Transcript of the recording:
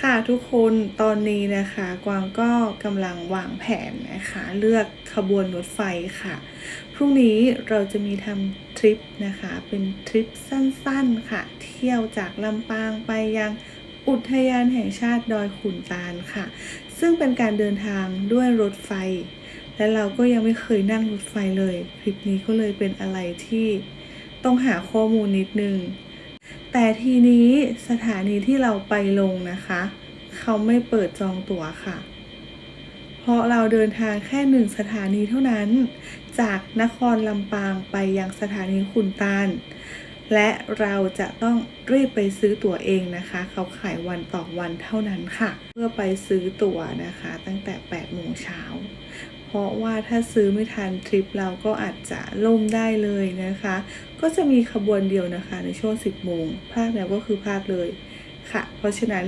ค่ะทุกคนตอนนี้นะคะกวางก็กำลังวางแผนนะคะ เลือกขบวนรถไฟค่ะ พรุ่งนี้เราจะมีทำทริปนะคะ เป็นทริปสั้นๆค่ะ เที่ยวจากลำปางไปยังอุทยานแห่งชาติดอยขุนตาลค่ะ ซึ่งเป็นการเดินทางด้วยรถไฟ และเราก็ยังไม่เคยนั่งรถไฟเลยทริปนี้ก็เลยเป็นอะไรที่ต้องหาข้อมูลนิดนึง แต่ทีนี้สถานีที่เราไปลงนะคะ เขาไม่เปิดจองตั๋วค่ะ เพราะเราเดินทางแค่หนึ่งสถานีเท่านั้น จากนครลำปางไปยังสถานีขุนตาล และเราจะต้องรีบไปซื้อตั๋วเองนะคะ เขาขายวันต่อวันเท่านั้นค่ะ เพื่อไปซื้อตั๋วนะคะ ตั้งแต่8โมงเช้าเพราะว่าถ้าซื้อไม่ทันทริปเราก็อาจจะล่มได้เลยนะคะ ก็จะมีขบวนเดียวนะคะในช่วง 10โมงพลาดแล้วก็คือพลาดเลยค่ะ เพราะฉะนั้น